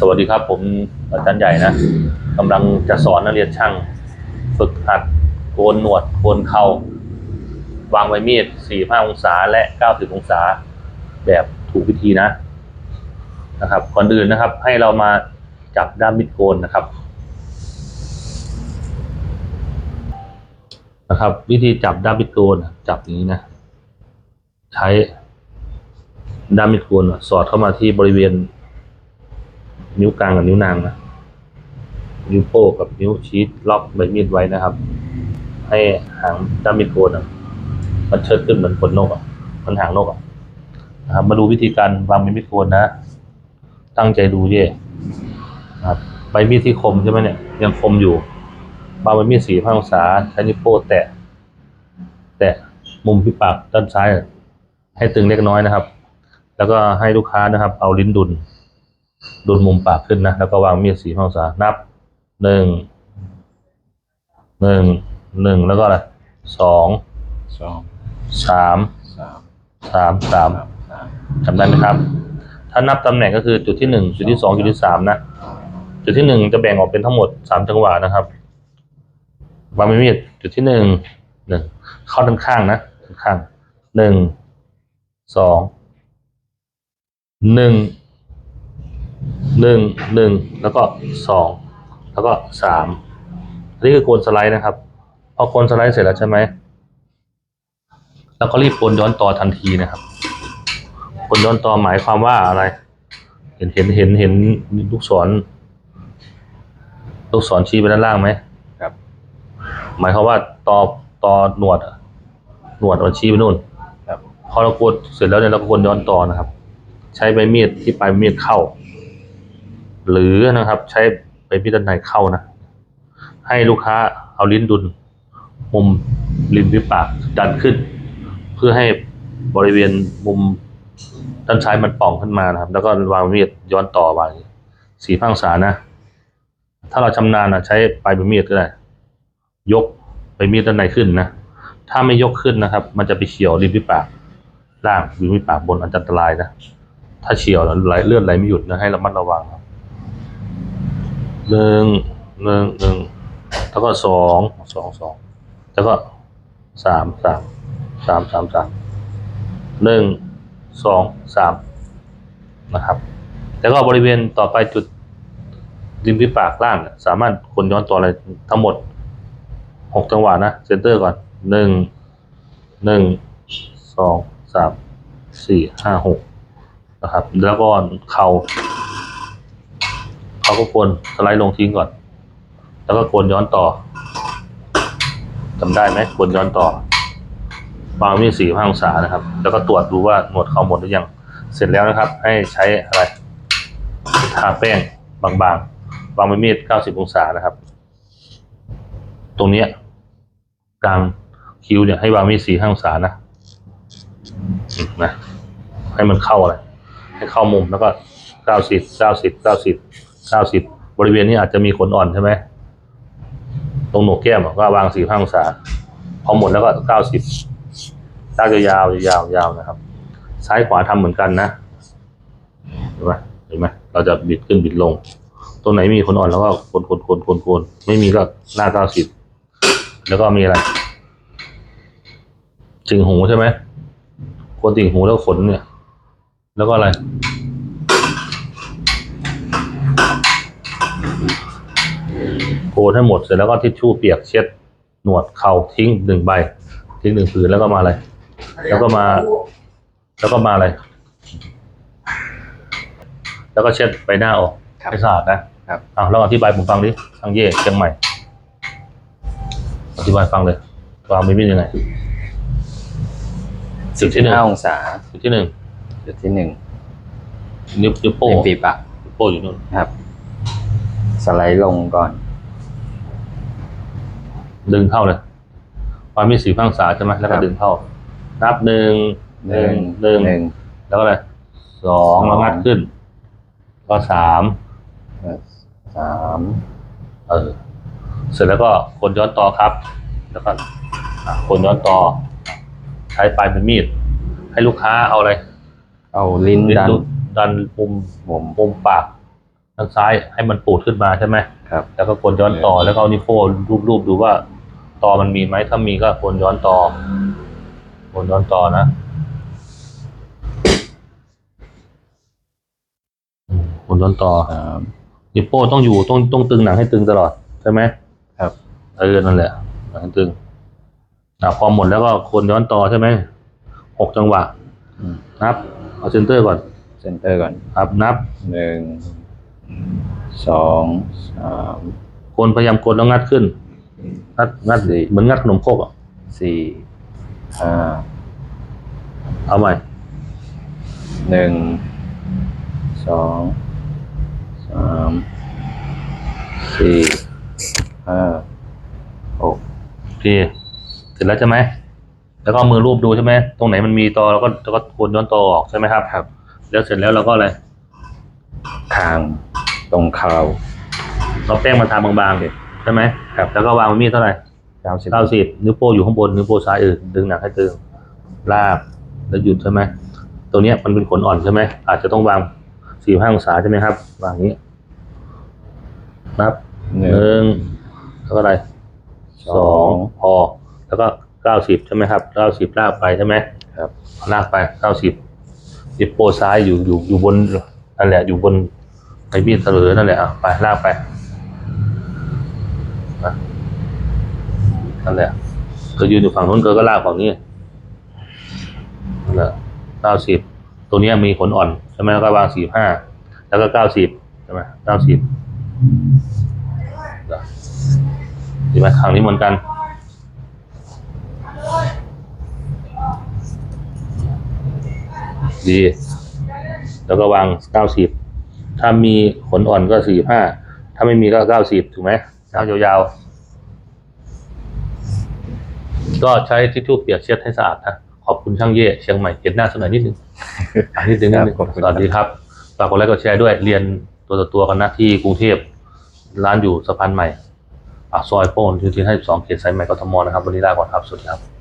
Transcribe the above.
สวัสดีครับ ผมอาจารย์ใหญ่นะกำลังจะสอนนักเรียนช่าง ฝึกหัดโกนหนวดโกนเข่าวางไว้มีด 45 องศาและ 90 องศา แบบถูกวิธีนะนะครับ ก่อนอื่นนะครับ ให้เรามาจับด้ามมีดโกนนะครับนะครับ วิธีจับด้ามมีดโกนจับอย่างนี้นะ ใช้ด้ามมีดโกนสอดเข้ามาที่บริเวณ นิ้วกลางกับนิ้วนางนะนิ้วโป้งกับนิ้วชี้ล็อกใบมีดไว้นะครับ ให้หางด้ามมีดโกนอะมันเชิดขึ้นเหมือนขนนกอะมันหางนกอะนะครับ มาดูวิธีการวางใบมีดโกนนะ ตั้งใจดูเย่ครับใบมีดที่คมใช่ไหมเนี่ย ยังคมอยู่วางใบมีดสี่ห้าองศาใช้นิ้วโป้งแตะ แตะมุมที่ปากด้านซ้ายอะให้ตึงเล็กน้อยนะครับ แล้วก็ให้ลูกค้านะครับ เอาลิ้นดุล ดุลมุมปากขึ้นนะ แล้วก็วางมีดสี่องศา นับหนึ่งหนึ่งหนึ่งแล้วก็อะไรสองสองสามสามสามสามสามจำได้ไหมครับ ถ้านับตำแหน่งก็คือจุดที่หนึ่งจุดที่สองจุดที่สามนะ จุดที่หนึ่งจะแบ่งออกเป็นทั้งหมดสามจังหวะนะครับวางมีดจุดที่หนึ่งหนึ่งเข้าด้านข้างนะด้านข้างหนึ่งสองหนึ่ง หนึ่งหนึ่งแล้วก็สองแล้วก็สามอันนี้คือโกนสไลด์นะครับพอโกนสไลด์เสร็จแล้วใช่ไหมแล้วก็รีบโกนย้อนต่อทันทีนะครับโกนย้อนต่อหมายความว่าอะไร เห็นเห็นเห็นเห็นลูกศรลูกศรชี้ไปด้านล่างไหมครับ หมายความว่าตอตอหนวดอะหนวดมันชี้ไปนู่นครับพอเรากดเสร็จแล้วเนี่ยเราก็วนย้อนต่อนะครับ ใช้ใบมีดที่ปลายมีดเข้า หรือนะครับใช้ใบมีดด้านในเข้านะ ให้ลูกค้าเอาลิ้นดุลมุมริมฝีปากดันขึ้น เพื่อให้บริเวณมุมด้านซ้ายมันป่องขึ้นมานะครับ แล้วก็วางมีดย้อนต่อไปสีพังษานะ ถ้าเราชำนาญนะใช้ปลายใบมีดก็ได้ ยกใบมีดด้านในขึ้นนะ ถ้าไม่ยกขึ้นนะครับ มันจะไปเฉียวริมฝีปากล่างริมฝีปากบนอันตรายนะ ถ้าเฉียวแล้วไหลเลือดไหลไม่หยุดนะให้ระมัดระวังครับ หนึ่งหนึ่งหนึ่งแล้วก็สองสองสองแล้วก็สามสามสามสามสามหนึ่งสองสามนะครับ แล้วก็บริเวณต่อไปจุดริมฝีปากล่าง สามารถคนย้อนตัวอะไรทั้งหมดหกจังหวะนะเซนเตอร์ก่อนหนึ่งหนึ่งสองสามสี่ห้าหกนะครับ แล้วก็เข่า เขาก็ควรสไลด์ลงทิ้งก่อน แล้วก็ควรย้อนต่อจำได้ไหมควรย้อนต่อวางมีสี่ห้าองศานะครับ แล้วก็ตรวจดูว่าหนวดเขาหมดหรือยัง เสร็จแล้วนะครับ ให้ใช้อะไรทาแป้งบางๆ วางไว้มีด90องศานะครับ ตรงเนี้ยกลางคิ้วเนี่ยให้วางมีด4องศานะนะให้มันเข้าอะไรให้เข้ามุมแล้วก็90 90 90 90บ เก้าสิบบริเวณนี้อาจจะมีขนอ่อนใช่ไหมตรงโหนกแก้มก็วาง4องศาพอหมดแล้วก็90ลากยาวยาวยาวนะครับ ซ้ายขวาทำเหมือนกันนะเห็นไหมเห็นไหมเราจะบิดขึ้นบิดลง ตรงไหนมีคนอ่อนแล้วก็คนคนคนคนคนไม่มีก็หน้าเก้าสิบแล้วก็มีอะไรติ่งหูใช่ไหมคนติ่งหูแล้วขนเนี่ย แล้วก็อะไร โก นให้หมดเสร็จแล้วก็ทิชชู่เปียกเช็ดหนวดเข่าทิ้งหนึ่งใบ ทิ้งหนึ่งผืนแล้วก็มาอะไร แล้วก็มา แล้วก็มาอะไร แล้วก็เช็ดใบหน้าออกครับให้สะอาดนะครับอะลองอธิบายผมฟังดิทางเย่เชียงใหม่ อธิบายฟังเลยความไม่มียังไงจุดที่หนึ่งห้าองศาจุดที่หนึ่งจุดที่หนึ่งนิ้วนิ้วโป้ริงมฝีปากนิ้วโป้งอยู่นู่นครับ สไลด์ลงก่อน ดึงเข้าเลยความมีสีพังษาใช่ไหมแล้วก็ครับดึงเข้า นับหนึ่งหนึ่งหนึ่งหนึ่งแล้วก็อะไรสองสองแล้วงัดขึ้น ก็สามสามเออเสร็จแล้วก็คนย้อนต่อครับ แล้วก็อะคนย้อนต่อ ใช้ปลายเป็นมีด ให้ลูกค้าเอาอะไร เอาลิ้นดันดันมุมมุมมุมปากางซ้ายให้มันปูดขึ้นมาใช่ไหมครับ แล้วก็กดย้อนต่อแล้วก็เอานิ้วโป้งรูปๆดูว่า ต่อมันมีไหมถ้ามีก็กดย้อนต่อกดย้อนต่อนะอืมกดย้อนต่อสามนิ้วโป้งต้องอยู่ต้องต้องตึงหนังให้ตึงตลอดใช่ไหมครับเออนั่นแหละหนังให้ตึงอะพอหมดแล้วก็กดย้อนต่อใช่ไหมหกจังหวะอืมนับเอาเซนเตอร์ก่อนเซนเตอร์ก่อนครับนับหนึ่งสองสามคนพยายามกดแล้วงัดขึ้น งัดงัดสี่เหมือนงัดขนมครกอะสี่ห้าเอาใหม่หนึ่งสองสามสี่ห้าหกโอเคเสร็จแล้วใช่ไหมแล้วก็เอามือรูปดูใช่ไหมตรงไหนมันมีตอแล้วก็แล้วก็กดย้อนตอออกใช่ไหมครับครับ แล้วเสร็จแล้วเราก็อะไรทางตรงเข่าเราแป้งมาทาบางๆเลย ใช่ไหมครับ แล้วก็วางมีดเท่าไหร่เก้าสิบเก้าสิบนิ้วโป้งอยู่ข้างบนนิ้วโป้งซ้ายเออดึงหนักให้ตึงลากแล้วหยุดใช่ไหมตรงเนี้ยมันเป็นขนอ่อนใช่ไหมอาจจะต้องวางสี่ห้าองศาใช่ไหมครับ วางอย่างนี้นับหหนึ่งนึ่งแล้วก็อะไรสสอองงพอ แล้วก็เก้าสิบใช่ไหมครับเก้าสิบลากไปใช่ไหมครับลากไปเก้าสิบดิปโปซ้ายอยู่อยู่อยู่บนนั่นแหละอยู่บนไอ้มีดเสลอนั่นแหละอะไปลากไป นะนั่นแหละเธอยืนอยู่ฝั่งนู้นเธอก็ลากฝั่งนี้นั่นแหละเก้าสิบตัวนี้มีขนอ่อนใช่ไหมแล้วก็วางสี่ห้าแล้วก็เก้าสิบใช่ไหมเก้าสิบเห็นไหมครั้งนี้เหมือนกันดี แล้วก็วางเก้าสิบถ้ามีขนอ่อนก็สี่ห้าถ้าไม่มีก็เก้าสิบถูกไหม ยาวยาวๆ ก็ใช้ทิชชู่เปียกเช็ดให้สะอาดนะ ขอบคุณช่างเย่เชียงใหม่เห็นหน้าสกหน่อยนิดนึงอะนิดนึงนิดนึงครับขอบคุณสวัสดีครับฝากกดไลค์กดแชร์ด้วย เรียนตัวต่อตัวกันนะที่กรุงเทพ ร้านอยู่สะพานใหม่ปากซอยโป้นที่ที่ให้สองเขตสายใหม่กทมนะครับ วันนี้ลาก่อนครับ สวัสดีครับ